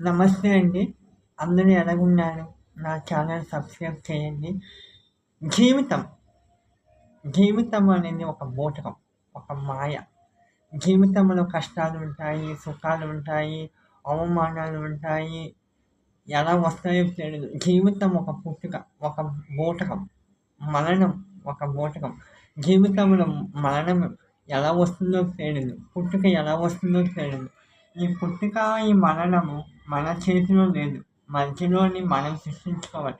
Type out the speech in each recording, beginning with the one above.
నమస్తే అండి. అందరూ ఎలాగున్నారు? నా ఛానల్ సబ్స్క్రైబ్ చేయండి. జీవితం. జీవితం అనేది ఒక బోటకం ఒక మాయ. జీవితంలో కష్టాలు ఉంటాయి సుఖాలు ఉంటాయి అవమానాలు ఉంటాయి. ఎలా వస్తాయో తెలియదు జీవితం ఒక పుట్టుక ఒక బోటకం మరణం ఒక బోటకం జీవితంలో మరణం ఎలా వస్తుందో తెలియదు పుట్టుక ఎలా వస్తుందో తెలియదు ఈ పుట్టుక ఈ మరణము మన చేతిలో లేదు. మధ్యలోని మనం సృష్టించుకోవాలి.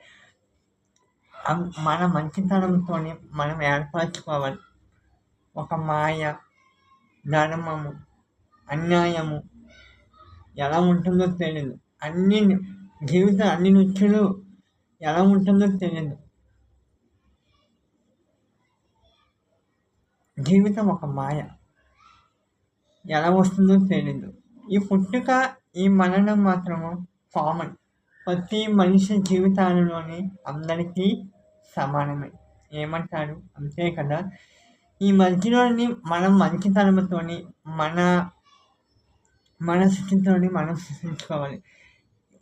మన మంచితనంతో మనం ఏర్పరచుకోవాలి. ఒక మాయ ధర్మము అన్యాయము ఎలా ఉంటుందో తెలియదు అన్ని జీవితం అన్ని నృత్యులు ఎలా ఉంటుందో తెలియదు జీవితం ఒక మాయ. ఎలా వస్తుందో తెలియదు ఈ పుట్టుక ఈ మరణం మాత్రము కామన్ ప్రతి మనిషి జీవితాలలోని అందరికీ సమానమే. ఏమంటారు? అంతే కదా? ఈ మధ్యలోని మనం మంచితనంతో మన మన స్థితితోని మనం సృష్టించుకోవాలి.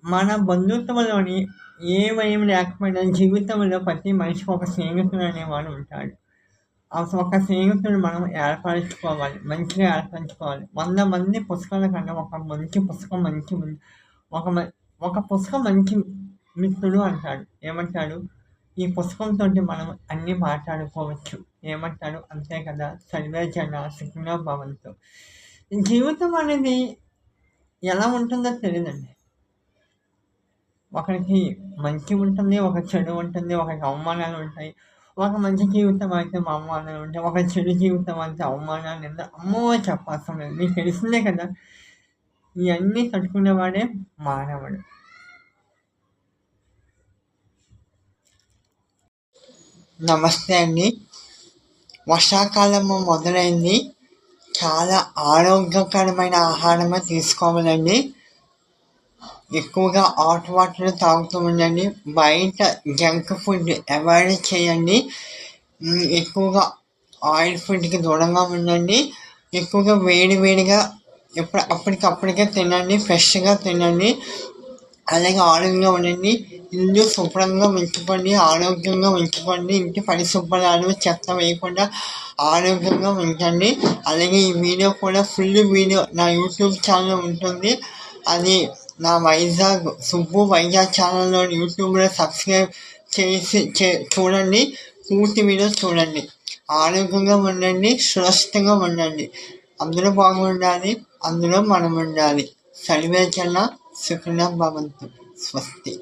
మన బంధుత్వంలోని ఏ భయం లేకపోయినా జీవితంలో ప్రతి మనిషికి ఒక స్నేహితుడు అనేవాడు ఉంటాడు. ఒక స్నేహితుడు మనం ఏర్పరచుకోవాలి మంచిగా ఏర్పరచుకోవాలి వంద మంది పుస్తకాల కన్నా ఒక మంచి పుస్తకం మంచి ఒక ఒక పుస్తకం మంచి మిత్రుడు అంటాడు. ఏమంటాడు? ఈ పుస్తకంతో మనం అన్నీ మాట్లాడుకోవచ్చు. ఏమంటాడు? అంతే కదా. సర్వే జన సుఖంగా భవంతు. జీవితం అనేది ఎలా ఉంటుందో తెలియదండి. ఒకరికి మంచి ఉంటుంది ఒక చెడు ఉంటుంది ఒకరికి అవమానాలు ఉంటాయి. ఒక మంచి జీవితం అయితే మా అవమానాలు ఉంటే ఒక చెడు జీవితం అయితే అవమానాలు ఎంత అమ్మో చెప్పాల్సిన లేదు మీకు తెలిసిందే కదా ఇవన్నీ తట్టుకునేవాడే మానవుడు నమస్తే అండి. వర్షాకాలము మొదలైంది. చాలా ఆరోగ్యకరమైన ఆహారమే తీసుకోవాలండి. ఎక్కువగా హాట్ వాటర్ తాగుతూ ఉండండి బయట జంక్ ఫుడ్ అవాయిడ్ చేయండి. ఎక్కువగా ఆయిల్ ఫుడ్కి దూరంగా ఉండండి. ఎక్కువగా వేడి వేడిగా ఎప్పుడు అప్పటికప్పటికే తినండి. ఫ్రెష్గా తినండి. అలాగే ఆరోగ్యంగా ఉండండి. ఇల్లు శుభ్రంగా ఉంచుకోండి. ఆరోగ్యంగా ఉంచుకోండి. ఇంటి పరిశుభ్రాలు చెత్త వేయకుండా ఆరోగ్యంగా ఉంచండి. అలాగే ఈ వీడియో కూడా ఫుల్ వీడియో నా యూట్యూబ్ ఛానల్ ఉంటుంది. అది నా వైజాగ్ సుబ్బు వైజాగ్ ఛానల్లో యూట్యూబ్లో సబ్స్క్రైబ్ చేసి చే చూడండి. పూర్తి వీడియో చూడండి. ఆరోగ్యంగా ఉండండి. సురక్షితంగా ఉండండి. అందరూ బాగుండాలి. అందులో మనం ఉండాలి సర్వే సుఖన భవంతు. స్వస్తి.